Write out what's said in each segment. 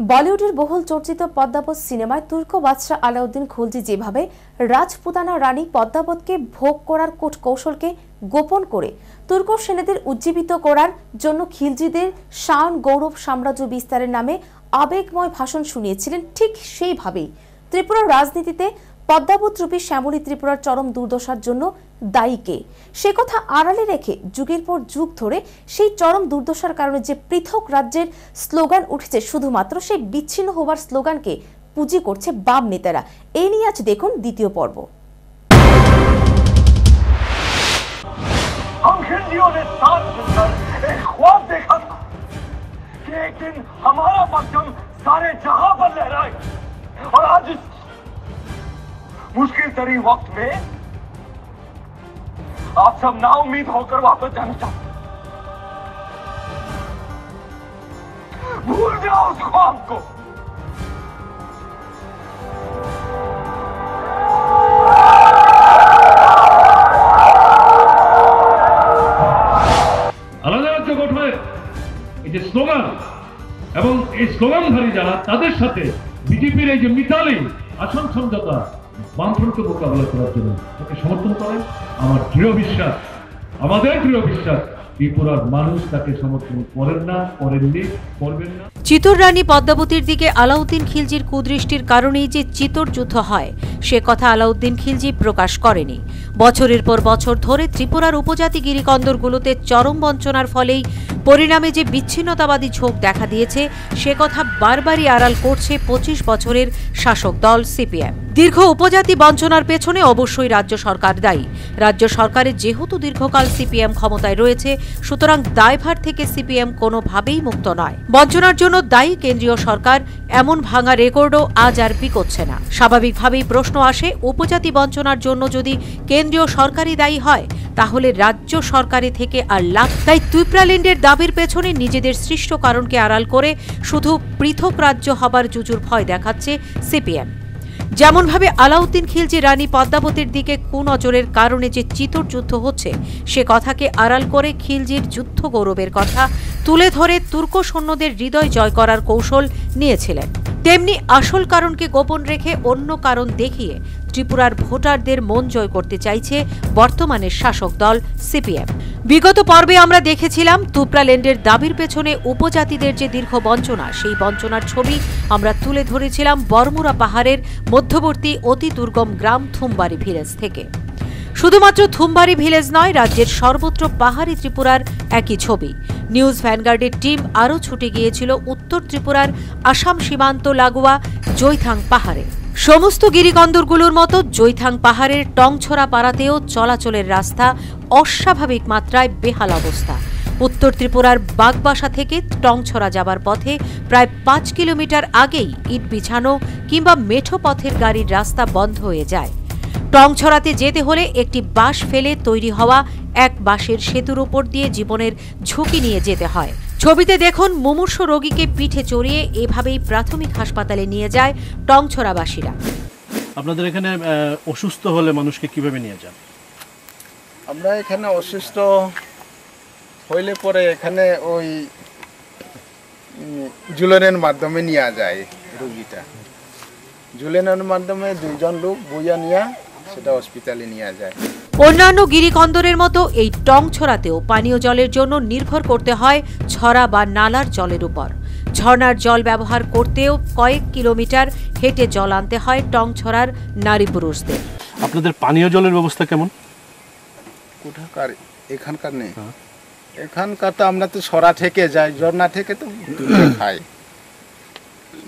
বলিউডের বহুল চর্চিত পদ্মাবত সিনেমায় তুর্ক বাদশাহ আলাউদ্দিন খুলজি যেভাবে রাজপুতানা রানী পদ্মাবতকে ভোগ করার কোট কৌশলকে গোপন করে তুর্ক সেনাদের উজ্জীবিত করার জন্য খিলজিদের শান গৌরব সাম্রাজ্য বিস্তারের নামে আবেগময় ভাষণ শুনিয়েছিলেন ঠিক সেইভাবেই। ত্রিপুরার রাজনীতিতে পদ্মাবত রূপী শ্যামলী ত্রিপুরার চরম দুর্দশার জন্য দায়ী কে সে কথা আড়ালে রেখে যুগের পর যুগ ধরে সেই চরম দুর্দশার কারণে যে পৃথক রাজ্যের স্লোগান উঠেছে শুধুমাত্র সেই বিচ্ছিন্ন হওয়ার স্লোগানকে পুঁজি করছে বাম নেতারা এই নিয়ে আজ দেখুন দ্বিতীয় পর্ব हम हिंदियों ने साथ मिलकर एक ख्वाब देखा था कि एक दिन हमारा परचम सारे जहां मुश्किल तरी वक्त में आप सब ना उम्मीद होकर वापस जाना चाहते हैं। भूल जाओ उस ख्वाब को আলাদা রাজ্য গঠনের এই যে স্লোগান এবং এই স্লোগানধারী যারা তাদের সাথে বিজেপির এই যে মিতালি আসন সমঝোতা বামফ্রন্টকে মোকাবিলা করার জন্য তাকে সমর্থন করেন আমার দৃঢ় বিশ্বাস, আমাদের দৃঢ় বিশ্বাস, ত্রিপুরার মানুষ তাকে সমর্থন করেন না, করেননি, করবেন না। চিতর রানী পদ্মাবতীর দিকে আলাউদ্দিন খিলজির কুদৃষ্টির কারণেই যে চিতর যুদ্ধ হয়, সে কথা আলাউদ্দিন খিলজি প্রকাশ করেনি। বছরের পর বছর ধরে ত্রিপুরার উপজাতি গিরিকন্দরগুলোতে চরম বঞ্চনার ফলেই পরিণামে যে বিচ্ছিন্নতাবাদী ঝোঁক দেখা দিয়েছে, সে কথা বারবারই আড়াল করছে পঁচিশ বছরের শাসক দল সিপিএম। দীর্ঘ উপজাতি বঞ্চনার পেছনে অবশ্যই রাজ্য সরকার দায়ী। রাজ্য সরকারের যেহেতু দীর্ঘকাল সিপিএম ক্ষমতায় রয়েছে, সুতরাং দায়ভার থেকে সিপিএম কোনোভাবেই মুক্ত নয়। বঞ্চনার জন্য দায়ী কেন্দ্রীয় সরকার, এমন ভাঙা রেকর্ডও আজ আর বিকোচ্ছে না। স্বাভাবিকভাবেই প্রশ্ন আসে, উপজাতি বঞ্চনার জন্য যদি কেন্দ্রীয় সরকারই দায়ী হয়, তাহলে রাজ্য সরকারি থেকে আর লাভ তাই তুইপ্রাল্যান্ডের দাবির পেছনে নিজেদের সৃষ্ট কারণকে আড়াল করে শুধু পৃথক রাজ্য হবার জুজুর ভয় দেখাচ্ছে সিপিএম। যেমনভাবে আলাউদ্দিন খিলজি রানী পদ্মাবতীর দিকে কুনজরের কারণে যে চিতর যুদ্ধ হচ্ছে, সে কথাকে আড়াল করে খিলজির যুদ্ধ গৌরবের কথা তুলে ধরে তুর্ক সৈন্যদের হৃদয় জয় করার কৌশল নিয়েছিলেন। তেমনি আসল কারণকে গোপন রেখে অন্য কারণ দেখিয়ে ত্রিপুরার ভোটারদের মন জয় করতে চাইছে বর্তমানের শাসক দল সিপিএম। বিগত পর্বে আমরা দেখেছিলাম তুপ্রাল্যান্ডের দাবির পেছনে উপজাতিদের যে দীর্ঘ বঞ্চনা, সেই বঞ্চনার ছবি আমরা তুলে ধরেছিলাম বর্মুরা পাহাড়ের মধ্যবর্তী অতি দুর্গম গ্রাম থুমবাড়ি ভিলেজ থেকে। শুধুমাত্র থুমবাড়ি ভিলেজ নয়, রাজ্যের সর্বত্র পাহাড়ি ত্রিপুরার একই ছবি। নিউজ ভ্যানগার্ডের টিম আরও ছুটে গিয়েছিল উত্তর ত্রিপুরার আসাম সীমান্ত লাগোয়া জৈথাং পাহাড়ে। সমস্ত গিরিকন্দরগুলোর মতো জৈথাং পাহাড়ের টংছড়া পাড়াতেও চলাচলের রাস্তা অস্বাভাবিক মাত্রায় বেহাল অবস্থা। উত্তর ত্রিপুরার বাগবাসা থেকে টংছড়া যাবার পথে প্রায় পাঁচ কিলোমিটার আগেই ইট বিছানো কিংবা মেঠো পথের গাড়ির রাস্তা বন্ধ হয়ে যায়। টংছড়াতে যেতে হলে একটি বাঁশ ফেলে তৈরি হওয়া এক বাঁশের সেতুর উপর দিয়ে জীবনের ঝুঁকি নিয়ে যেতে হয়। ছবিতে দেখুন মুমূর্ষ রোগীকে পিঠে চড়িয়ে এভাবেই প্রাথমিক হাসপাতালে নিয়ে যায় টংছড়াবাসীরা। আপনাদের এখানে অসুস্থ হলে মানুষকে কীভাবে নিয়ে যান? আমরা এখানে অসুস্থ হইলে পরে এখানে ওই জুলেনের মাধ্যমে নিয়ে যায় রুগীটা। জুলেনের মাধ্যমে দুইজন লোক বইয়া নিয়ে সেটা হসপিটালে নিয়ে যায়। অন্যান্য গিরিকন্দরের মতো এই টং ছড়াতেও পানীয় জলের জন্য নির্ভর করতে হয় ছড়া বা নালার জলের উপর। ঝর্ণার জল ব্যবহার করতেও কয়েক কিলোমিটার হেঁটে জল আনতে হয় টং ছড়ার নারী পুরুষদের। আপনাদের পানীয় জলের ব্যবস্থা কেমন? কোথাকার এখানকার নেই। এখানকার তো আমরা তো সরা থেকে যাই ঝর্ণা থেকে তো খাই।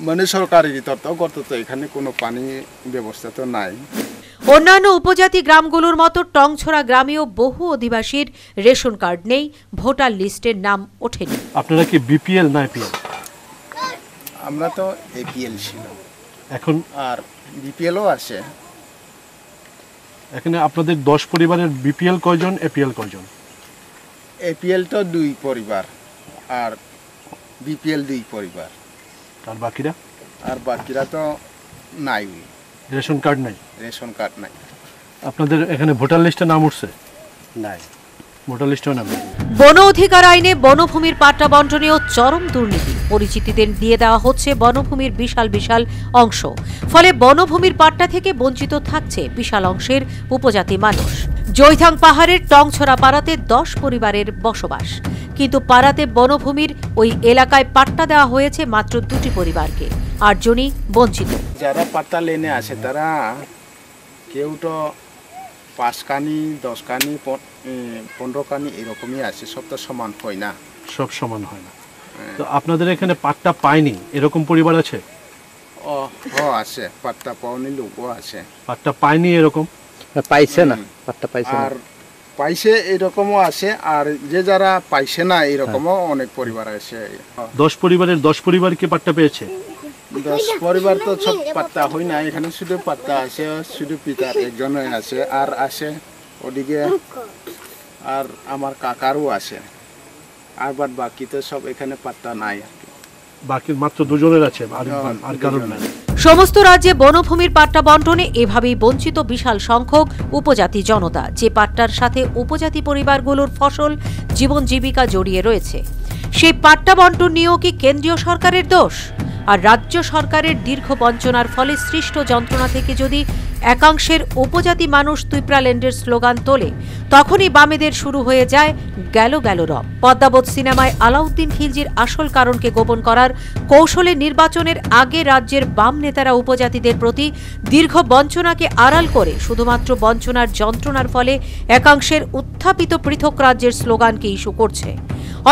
মানে সরকারি তত্ত্বগত তো এখানে কোনো পানি ব্যবস্থা তো নাই। অন্যান্য উপজাতি গ্রামগুলোর মতো টংছড়া গ্রামেও বহু অধিবাসীর রেশন কার্ড নেই ভোটার লিস্টের নাম ওঠেনি। আপনারা কি বিপিএল না এপিএল? আমরা তো এপিএল ছিল এখন? আর বিপিএলও আছে। এখানে আপনাদের দশ পরিবারের বিপিএল কয়জন এপিএল কয়জন? এপিএল তো দুই পরিবার আর বিপিএল দুই পরিবার। আর বাকিরা? আর বাকিরা তো নাই। রেশন কার্ড নাই? রেশন কার্ড নাই। আপনাদের এখানে ভোটার লিস্টে নাম উঠছে? নাই। ভোটার লিস্টেও নাম নেই। বন অধিকার আইনে বনভূমির পাট্টা বন্টনেও চরম দুর্নীতি। পরিচিতিদের দিয়ে দেওয়া হচ্ছে বনভূমির বিশাল বিশাল অংশ। ফলে বনভূমির পাট্টা থেকে বঞ্চিত থাকছে বিশাল অংশের উপজাতি মানুষ। জৈথাং পাহাড়ের টংছড়া পাড়াতে দশ পরিবারের বসবাস। কিন্তু পাড়াতে বনভূমির ওই এলাকায় পাট্টা দেওয়া হয়েছে মাত্র দুটি পরিবারকে। আর আটজনই বঞ্চিত। যারা পাত্তা লেনে আসে তারা কেউ তো পাঁচ কানি দশ কানি প- পনেরো কানি এরকমই আছে সব তো সমান হয় না। সব সমান হয় না। তো আপনাদের এখানে পাট্টা পায়নি? এরকম পরিবার আছে? ও আছে পাত্তা পাওনি লোকও আছে। পাট্টা পায়নি এরকম? পাইছে না পাট্টা পাইছে আর পাইছে এরকমও আছে আর যে যারা পাইছে না এরকমও অনেক পরিবার আছে। দশ পরিবারের দশ পরিবার কি পাট্টা পেয়েছে? দশ পরিবার তো সব পাত্তা হয় না এখানে শুধু পাত্তা আছে শুধু পিতার একজনই আছে আর আছে ওদিকে আর আমার কাকারও আছে। আর বাদ বাকি তো সব এখানে পাত্তা নাই আর কি। বাকি মাত্র দুজনের আছে আর হ্যাঁ, কারোর নাই। সমস্ত রাজ্যে বনভূমির পাট্টা বন্টনে এভাবেই বঞ্চিত বিশাল সংখ্যক উপজাতি জনতা। যে পাট্টার সাথে উপজাতি পরিবারগুলোর ফসল, জীবন জীবিকা জড়িয়ে রয়েছে। সেই পাট্টা বন্টন নিয়েও কি কেন্দ্রীয় সরকারের দোষ? আর রাজ্য সরকারের দীর্ঘ বঞ্চনার ফলে সৃষ্ট যন্ত্রণা থেকে যদি একাংশের উপজাতি মানুষ তুইপ্রাল্যান্ডের স্লোগান তোলে, তখনই বামেদের শুরু হয়ে যায় গেল গেল রব। পদ্মাবত সিনেমায় আলাউদ্দিন খিলজির আসল কারণকে গোপন করার কৌশলে নির্বাচনের আগে রাজ্যের বাম নেতারা উপজাতিদের প্রতি দীর্ঘ বঞ্চনাকে আড়াল করে, শুধুমাত্র বঞ্চনার যন্ত্রণার ফলে একাংশের উত্থাপিত পৃথক রাজ্যের স্লোগানকে ইস্যু করছে।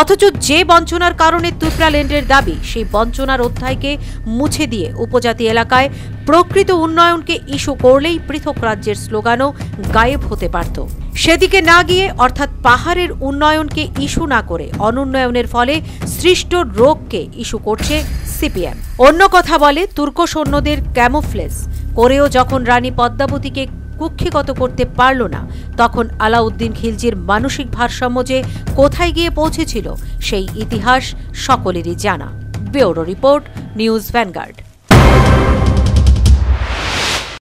অথচ যে বঞ্চনার কারণে তুইপ্রাল্যান্ডের দাবি, সেই বঞ্চনার অধ্যায়কে মুছে দিয়ে উপজাতি এলাকায় প্রকৃত উন্নয়নকে ইস্যু করলেই পৃথক রাজ্যের স্লোগানও গায়েব হতে পারত। সেদিকে না গিয়ে অর্থাৎ পাহাড়ের উন্নয়নকে ইস্যু না করে অনুন্নয়নের ফলে সৃষ্ট রোগকে ইস্যু করছে সিপিএম। অন্য কথা বলে তুর্ক সৈন্যদের ক্যামোফ্লেস করেও যখন রানী পদ্মাবতীকে কুক্ষিগত করতে পারল না। তখন আলাউদ্দিন খিলজির মানসিক ভারসাম্য যে কোথায় গিয়ে পৌঁছেছিল, সেই ইতিহাস সকলেরই জানা। Bureau report, News Vanguard.